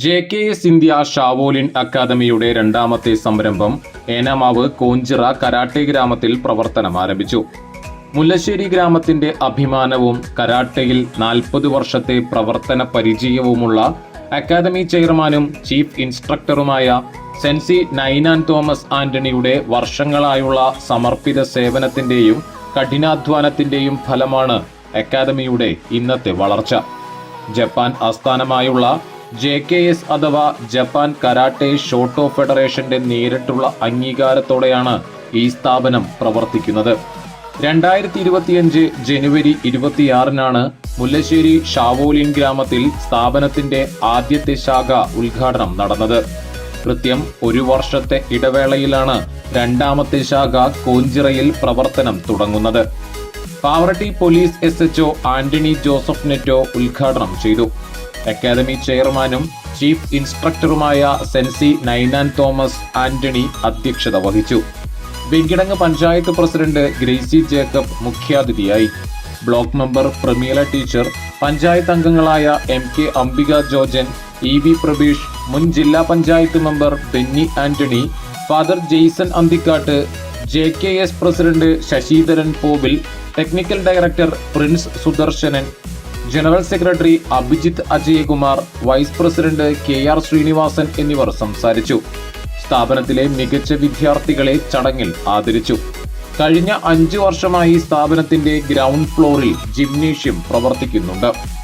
J K S India Shaolin അക്കാദമിയുടെ രണ്ടാമത്തെ സംരംഭം ഏനാമാവ് കോഞ്ചിറ കരാട്ടെ ഗ്രാമത്തിൽ പ്രവർത്തനം ആരംഭിച്ചു. മുല്ലശ്ശേരി ഗ്രാമത്തിന്റെ അഭിമാനവും കരാട്ടയിൽ നാൽപ്പത് വർഷത്തെ പ്രവർത്തന പരിചയവുമുള്ള അക്കാദമി ചെയർമാനും ചീഫ് ഇൻസ്ട്രക്ടറുമായ സെൻസി നൈനാൻ തോമസ് ആന്റണിയുടെ വർഷങ്ങളായുള്ള സമർപ്പിത സേവനത്തിന്റെയും കഠിനാധ്വാനത്തിന്റെയും ഫലമാണ് അക്കാദമിയുടെ ഇന്നത്തെ വളർച്ച. ജപ്പാൻ ആസ്ഥാനമായുള്ള ജെ കെ എസ് അഥവാ ജപ്പാൻ കരാട്ടെ ഷോട്ടോ ഫെഡറേഷന്റെ നേരിട്ടുള്ള അംഗീകാരത്തോടെയാണ് ഈ സ്ഥാപനം പ്രവർത്തിക്കുന്നത്. രണ്ടായിരത്തി ഇരുപത്തിയഞ്ച് ജനുവരി ഇരുപത്തിയാറിനാണ് മുല്ലശ്ശേരി ഷാവോലിൻ ഗ്രാമത്തിൽ സ്ഥാപനത്തിന്റെ ആദ്യത്തെ ശാഖ ഉദ്ഘാടനം നടന്നത്. കൃത്യം ഒരു വർഷത്തെ ഇടവേളയിലാണ് രണ്ടാമത്തെ ശാഖ കോഞ്ചിറയിൽ പ്രവർത്തനം തുടങ്ങുന്നത്. Pavaratty police S HO Antony Joseph Netto ഉദ്ഘാടനം ചെയ്തു. അക്കാദമി ചെയർമാനും ചീഫ് ഇൻസ്ട്രക്ടറുമായ സെൻസി നൈനാൻ തോമസ് ആന്റണി അധ്യക്ഷത വഹിച്ചു. വെങ്കിടങ്ങ് പഞ്ചായത്ത് പ്രസിഡന്റ് ഗ്രേസി ജേക്കബ് മുഖ്യാതിഥിയായി. Block member Prameela teacher panchayat അംഗങ്ങളായ M K Ambika Jojan E V Prabeesh മുൻ ജില്ലാ panchayat member Benny Antony father Jaison Anthikkad J K S president Sasidharan Povil technical director Prince Sudarsanan general secretary Abhijith Ajayakumar vice president K R Sreenivasan എന്നിവർ സംസാരിച്ചു. സ്ഥാപനത്തിലെ മികച്ച വിദ്യാർത്ഥികളെ ചടങ്ങിൽ ആദരിച്ചു. കഴിഞ്ഞ അഞ്ചു വർഷമായി സ്ഥാപനത്തിന്റെ ഗ്രൗണ്ട് ഫ്ലോറിൽ ജിംനേഷ്യം പ്രവർത്തിക്കുന്നുണ്ട്.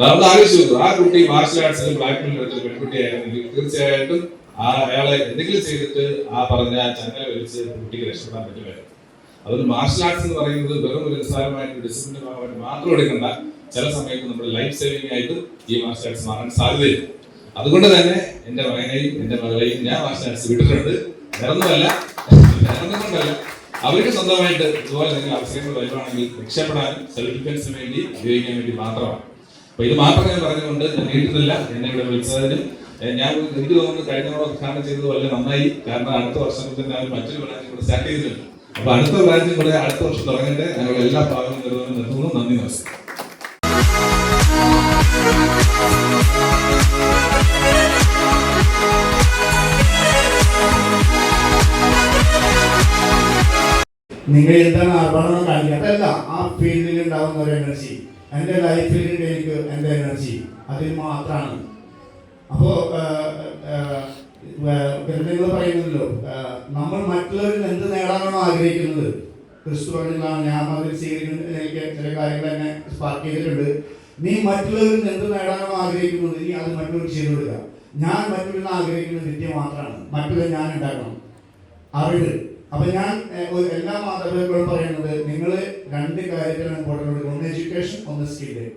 നമ്മൾ ആലോചിച്ച് നോക്കൂ ആ കുട്ടി മാർഷൽ ആർട്സിലും ബ്ലാക്ക് ബെൽറ്റ് എടുത്ത പെൺകുട്ടിയായിരുന്നെങ്കിൽ തീർച്ചയായിട്ടും ആ അയാളെ എന്തെങ്കിലും ചെയ്തിട്ട് ആ പറഞ്ഞ ചങ്ങല വലിച്ച് കുട്ടിക്ക് രക്ഷപ്പെടാൻ പറ്റുമായിരുന്നു അതുകൊണ്ട് മാർഷൽ ആർട്സ് എന്ന് പറയുന്നത് വെറും ഒരു നിസ്സാരമായിട്ട് ഡിസിപ്ലിൻ ഭാഗമായിട്ട് മാത്രം എടുക്കണ്ട. ചില സമയത്ത് നമ്മുടെ ലൈഫ് സേവിംഗ് ആയിട്ട് ഈ മാർഷൽ ആർട്സ് മാറാൻ സാധ്യതയുണ്ട് അതുകൊണ്ട് തന്നെ എന്റെ മകനെയും എന്റെ മകളെയും ഞാൻ മാർഷൽ ആർട്സ് വിട്ടിട്ടുണ്ട്. നിറന്നതല്ല വേറൊന്നുകൊണ്ടല്ല. അവർക്ക് സ്വന്തമായിട്ട് ഇതുപോലെ തന്നെ അവസരങ്ങൾ വരുവാണെങ്കിൽ രക്ഷപ്പെടാനും സെൽഫ് വേണ്ടി ഉപയോഗിക്കാൻ വേണ്ടി മാത്രമാണ്. അപ്പൊ ഇത് മാത്രം ഞാൻ പറഞ്ഞുകൊണ്ട് ഞാൻ നീട്ടുന്നില്ല. എന്നെ ഇവിടെ വിളിച്ചതിന് ഞാൻ എനിക്ക് തോന്നുന്നു കഴിഞ്ഞ തവണ ഉദ്ഘാടനം ചെയ്തത് വളരെ നന്നായി. കാരണം അടുത്ത വർഷം തന്നെ ഞാൻ മറ്റൊരു ബ്രാഞ്ചും കൂടെ സ്റ്റാർട്ട് ചെയ്തിട്ടുണ്ട്. അപ്പൊ അടുത്ത ബ്രാഞ്ചും കൂടെ അടുത്ത വർഷം തുടങ്ങട്ടെ. ഞങ്ങൾ എല്ലാ ഭാഗവും നിർത്തുന്നു. നന്ദി നമസ്കാരം. നിങ്ങൾ എന്താണ് ആർഭാടം കാണിക്കുക? അതല്ല ആ ഫീൽഡിൽ ഉണ്ടാകുന്ന ഒരു എനർജി എന്റെ ലൈഫിൽ എനിക്ക് എന്റെ എനർജി അതിൽ മാത്രമാണ്. അപ്പോൾ നിങ്ങൾ പറയുന്നല്ലോ നമ്മൾ മറ്റുള്ളവരിൽ എന്ത് നേടാനാണോ ആഗ്രഹിക്കുന്നത്? ക്രിസ്തുവാണ് പറഞ്ഞാണ് ഞാൻ അതിൽ സ്വീകരിക്കുന്നതിലേക്ക് ചില കാര്യങ്ങൾ തന്നെ സ്പാർക്ക് ചെയ്തിട്ടുണ്ട്. നീ മറ്റുള്ളവരിൽ എന്ത് നേടാനാണോ ആഗ്രഹിക്കുന്നത്? നീ അത് മറ്റുള്ളവർ ചെയ്തു കൊടുക്കുക ഞാൻ മറ്റുള്ളവരിൽ ആഗ്രഹിക്കുന്നത് വിദ്യ മാത്രമാണ്. മറ്റുള്ള ഞാൻ ഉണ്ടാക്കണം. അറിവ്. അപ്പൊ ഞാൻ എല്ലാ മാതാപിതാക്കളും പറയുന്നത് നിങ്ങൾ രണ്ട് കാര്യത്തിലാണ് ഇമ്പോർട്ടന്റ് ഒന്ന് എഡ്യൂക്കേഷൻ ഒന്ന് സ്കില്ല്